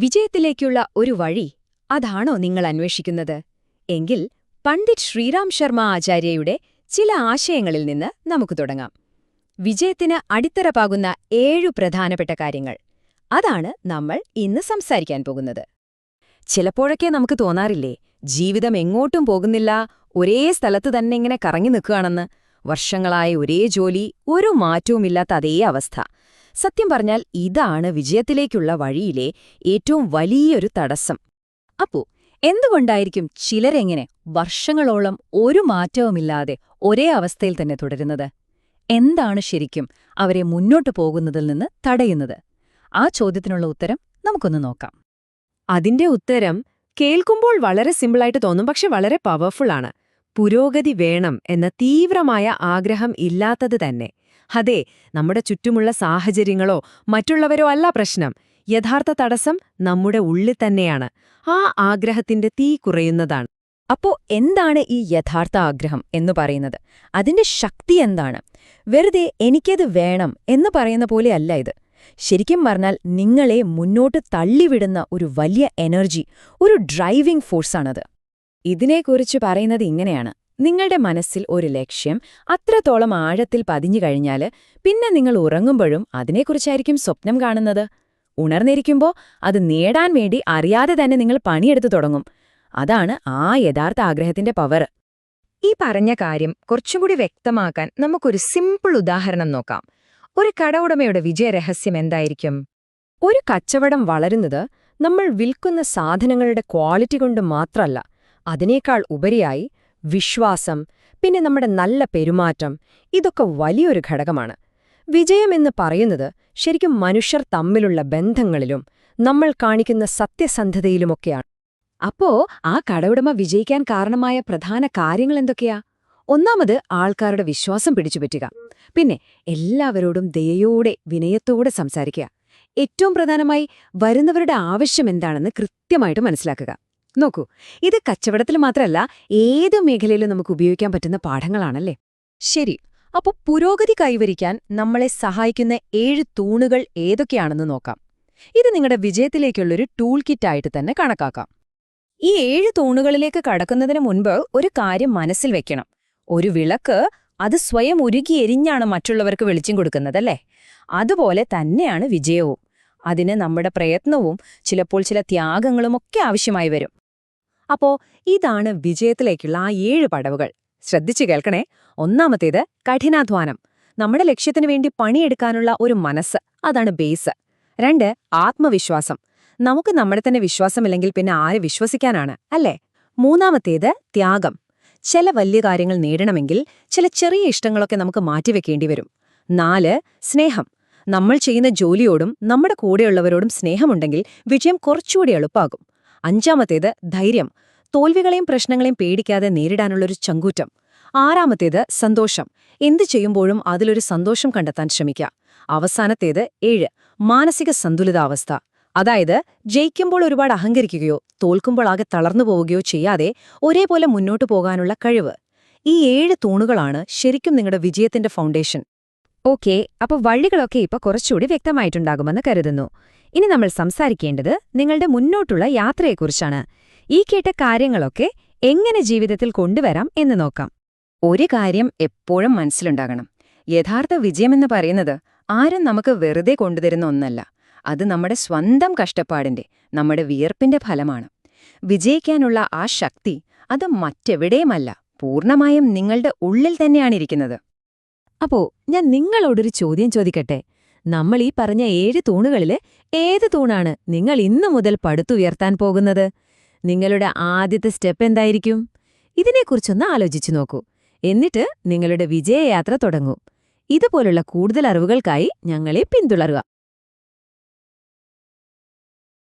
വിജയത്തിലേക്കുള്ള ഒരു വഴി അതാണോ നിങ്ങൾ അന്വേഷിക്കുന്നത്? എങ്കിൽ പണ്ഡിറ്റ് ശ്രീറാം ശർമ്മ ആചാര്യയുടെ ചില ആശയങ്ങളിൽ നിന്ന് നമുക്ക് തുടങ്ങാം. വിജയത്തിന് അടിത്തറ ഏഴു പ്രധാനപ്പെട്ട കാര്യങ്ങൾ. അതാണ് നമ്മൾ ഇന്ന് സംസാരിക്കാൻ പോകുന്നത്. ചിലപ്പോഴൊക്കെ നമുക്ക് തോന്നാറില്ലേ ജീവിതം എങ്ങോട്ടും പോകുന്നില്ല ഒരേ സ്ഥലത്ത് തന്നെ ഇങ്ങനെ കറങ്ങി നിൽക്കുകയാണെന്ന്. വർഷങ്ങളായ ഒരേ ജോലി ഒരു മാറ്റവുമില്ലാത്ത അതേ അവസ്ഥ. സത്യം പറഞ്ഞാൽ ഇതാണ് വിജയത്തിലേക്കുള്ള വഴിയിലെ ഏറ്റവും വലിയൊരു തടസ്സം. അപ്പോ എന്തുകൊണ്ടായിരിക്കും ചിലരെങ്ങനെ വർഷങ്ങളോളം ഒരു മാറ്റവുമില്ലാതെ ഒരേ അവസ്ഥയിൽ തന്നെ തുടരുന്നത്? എന്താണ് ശരിക്കും അവരെ മുന്നോട്ടു പോകുന്നതിൽ നിന്ന് തടയുന്നത്? ആ ചോദ്യത്തിനുള്ള ഉത്തരം നമുക്കൊന്ന് നോക്കാം. അതിന്റെ ഉത്തരം കേൾക്കുമ്പോൾ വളരെ സിമ്പിളായിട്ട് തോന്നും പക്ഷെ വളരെ പവർഫുൾ ആണ്. പുരോഗതി വേണം എന്ന തീവ്രമായ ആഗ്രഹം ഇല്ലാത്തത് തന്നെ. അതെ നമ്മുടെ ചുറ്റുമുള്ള സാഹചര്യങ്ങളോ മറ്റുള്ളവരോ അല്ല പ്രശ്നം. യഥാർത്ഥ തടസ്സം നമ്മുടെ ഉള്ളിൽ തന്നെയാണ്. ആ ആഗ്രഹത്തിന്റെ തീ കുറയുന്നതാണ്. അപ്പോ എന്താണ് ഈ യഥാർത്ഥ ആഗ്രഹം എന്ന് പറയുന്നത്? അതിന്റെ ശക്തി എന്താണ്? വെറുതെ എനിക്കത് വേണം എന്ന് പറയുന്ന പോലെയല്ല ഇത്. ശരിക്കും പറഞ്ഞാൽ നിങ്ങളെ മുന്നോട്ട് തള്ളിവിടുന്ന ഒരു വലിയ എനർജി ഒരു ഡ്രൈവിംഗ് ഫോഴ്സാണത്. ഇതിനെക്കുറിച്ച് പറയുന്നത് ഇങ്ങനെയാണ്. നിങ്ങളുടെ മനസ്സിൽ ഒരു ലക്ഷ്യം അത്രത്തോളം ആഴത്തിൽ പതിഞ്ഞു കഴിഞ്ഞാൽ പിന്നെ നിങ്ങൾ ഉറങ്ങുമ്പോഴും അതിനെക്കുറിച്ചായിരിക്കും സ്വപ്നം കാണുന്നത്. ഉണർന്നിരിക്കുമ്പോൾ അത് നേടാൻ വേണ്ടി അറിയാതെ തന്നെ നിങ്ങൾ പണിയെടുത്തു തുടങ്ങും. അതാണ് ആ യഥാർത്ഥ ആഗ്രഹത്തിന്റെ പവർ. ഈ പറഞ്ഞ കാര്യം കുറച്ചുകൂടി വ്യക്തമാക്കാൻ നമുക്കൊരു സിമ്പിൾ ഉദാഹരണം നോക്കാം. ഒരു കട ഉടമയുടെ വിജയരഹസ്യം എന്തായിരിക്കും? ഒരു കച്ചവടം വളരുന്നത് നമ്മൾ വിൽക്കുന്ന സാധനങ്ങളുടെ ക്വാളിറ്റി കൊണ്ട് മാത്രമല്ല അതിനേക്കാൾ ഉപരിയായി വിശ്വാസം പിന്നെ നമ്മുടെ നല്ല പെരുമാറ്റം ഇതൊക്കെ വലിയൊരു ഘടകമാണ്. വിജയമെന്ന് പറയുന്നത് ശരിക്കും മനുഷ്യർ തമ്മിലുള്ള ബന്ധങ്ങളിലും നമ്മൾ കാണിക്കുന്ന സത്യസന്ധതയിലുമൊക്കെയാണ്. അപ്പോ ആ കടവുടമ വിജയിക്കാൻ കാരണമായ പ്രധാന കാര്യങ്ങൾ എന്തൊക്കെയാ? ഒന്നാമത് ആൾക്കാരുടെ വിശ്വാസം പിടിച്ചുപറ്റുക പിന്നെ എല്ലാവരോടും ദയയോടെ വിനയത്തോടെ സംസാരിക്കുക. ഏറ്റവും പ്രധാനമായി വരുന്നവരുടെ ആവശ്യം എന്താണെന്ന് കൃത്യമായിട്ട് മനസ്സിലാക്കുക. നോക്കൂ ഇത് കച്ചവടത്തിൽ മാത്രമല്ല ഏത് മേഖലയിലും നമുക്ക് ഉപയോഗിക്കാൻ പറ്റുന്ന പാഠങ്ങളാണല്ലേ? ശരി അപ്പോൾ പുരോഗതി കൈവരിക്കാൻ നമ്മളെ സഹായിക്കുന്ന ഏഴ് തൂണുകൾ ഏതൊക്കെയാണെന്ന് നോക്കാം. ഇത് നിങ്ങളുടെ വിജയത്തിലേക്കുള്ളൊരു ടൂൾ കിറ്റായിട്ട് തന്നെ കണക്കാക്കാം. ഈ ഏഴ് തൂണുകളിലേക്ക് കടക്കുന്നതിന് മുൻപ് ഒരു കാര്യം മനസ്സിൽ വെക്കണം. ഒരു വിളക്ക് അത് സ്വയം ഉരുകി എരിഞ്ഞാണ് മറ്റുള്ളവർക്ക് വെളിച്ചം കൊടുക്കുന്നതല്ലേ? അതുപോലെ തന്നെയാണ് വിജയവും. അതിന് നമ്മുടെ പ്രയത്നവും ചിലപ്പോൾ ചില ത്യാഗങ്ങളുമൊക്കെ ആവശ്യമായി വരും. അപ്പോ ഇതാണ് വിജയത്തിലേക്കുള്ള ആ ഏഴ് പടവുകൾ. ശ്രദ്ധിച്ചു കേൾക്കണേ. ഒന്നാമത്തേത് കഠിനാധ്വാനം. നമ്മുടെ ലക്ഷ്യത്തിനു വേണ്ടി പണിയെടുക്കാനുള്ള ഒരു മനസ്സ്. അതാണ് ബേസ്. രണ്ട് ആത്മവിശ്വാസം. നമുക്ക് നമ്മുടെ തന്നെ വിശ്വാസമില്ലെങ്കിൽ പിന്നെ ആര് വിശ്വസിക്കാനാണ് അല്ലേ? മൂന്നാമത്തേത് ത്യാഗം. ചില വലിയ കാര്യങ്ങൾ നേടണമെങ്കിൽ ചില ചെറിയ ഇഷ്ടങ്ങളൊക്കെ നമുക്ക് മാറ്റിവെക്കേണ്ടി വരും. നാല് സ്നേഹം. നമ്മൾ ചെയ്യുന്ന ജോലിയോടും നമ്മുടെ കൂടെയുള്ളവരോടും സ്നേഹമുണ്ടെങ്കിൽ വിജയം കുറച്ചുകൂടി എളുപ്പാകും. അഞ്ചാമത്തേത് ധൈര്യം. തോൽവികളെയും പ്രശ്നങ്ങളെയും പേടിക്കാതെ നേരിടാനുള്ളൊരു ചങ്കൂറ്റം. ആറാമത്തേത് സന്തോഷം. എന്തു ചെയ്യുമ്പോഴും അതിലൊരു സന്തോഷം കണ്ടെത്താൻ ശ്രമിക്കുക അവസാനത്തേത് ഏഴ്. മാനസിക സന്തുലിതാവസ്ഥ. അതായത് ജയിക്കുമ്പോൾ ഒരുപാട് അഹങ്കരിക്കുകയോ തോൽക്കുമ്പോൾ ആകെ തളർന്നു പോവുകയോ ചെയ്യാതെ ഒരേപോലെ മുന്നോട്ട് പോകാനുള്ള കഴിവ്. ഈ ഏഴ് തൂണുകളാണ് ശരിക്കും നിങ്ങളുടെ വിജയത്തിന്റെ ഫൗണ്ടേഷൻ. ഓക്കെ. അപ്പൊ വഴികളൊക്കെ ഇപ്പൊ കുറച്ചുകൂടി വ്യക്തമായിട്ടുണ്ടാകുമെന്ന് കരുതുന്നു. ഇനി നമ്മൾ സംസാരിക്കേണ്ടത് നിങ്ങളുടെ മുന്നോട്ടുള്ള യാത്രയെക്കുറിച്ചാണ്. ഈ കേട്ട കാര്യങ്ങളൊക്കെ എങ്ങനെ ജീവിതത്തിൽ കൊണ്ടുവരാം എന്ന് നോക്കാം. ഒരു കാര്യം എപ്പോഴും മനസ്സിലുണ്ടാകണം. യഥാർത്ഥ വിജയമെന്ന് പറയുന്നത് ആരും നമുക്ക് വെറുതെ കൊണ്ടുതരുന്ന ഒന്നല്ല. അത് നമ്മുടെ സ്വന്തം കഷ്ടപ്പാടിന്റെ നമ്മുടെ വിയർപ്പിന്റെ ഫലമാണ്. വിജയിക്കാനുള്ള ആ ശക്തി അത് മറ്റെവിടെയുമല്ല. പൂർണമായും നിങ്ങളുടെ ഉള്ളിൽ തന്നെയാണിരിക്കുന്നത്. അപ്പോ ഞാൻ നിങ്ങളോടൊരു ചോദ്യം ചോദിക്കട്ടെ? നമ്മൾ ഈ പറഞ്ഞ ഏഴ് തൂണുകളിൽ ഏത് തൂണാണ് നിങ്ങൾ ഇന്നു മുതൽ പടുത്തുയർത്താൻ പോകുന്നത്? നിങ്ങളുടെ ആദ്യത്തെ സ്റ്റെപ്പ് എന്തായിരിക്കും? ഇതിനെക്കുറിച്ചൊന്ന് ആലോചിച്ചു നോക്കൂ. എന്നിട്ട് നിങ്ങളുടെ വിജയയാത്ര തുടങ്ങൂ. ഇതുപോലുള്ള കൂടുതൽ അറിവുകൾക്കായി ഞങ്ങളെ പിന്തുടരുക.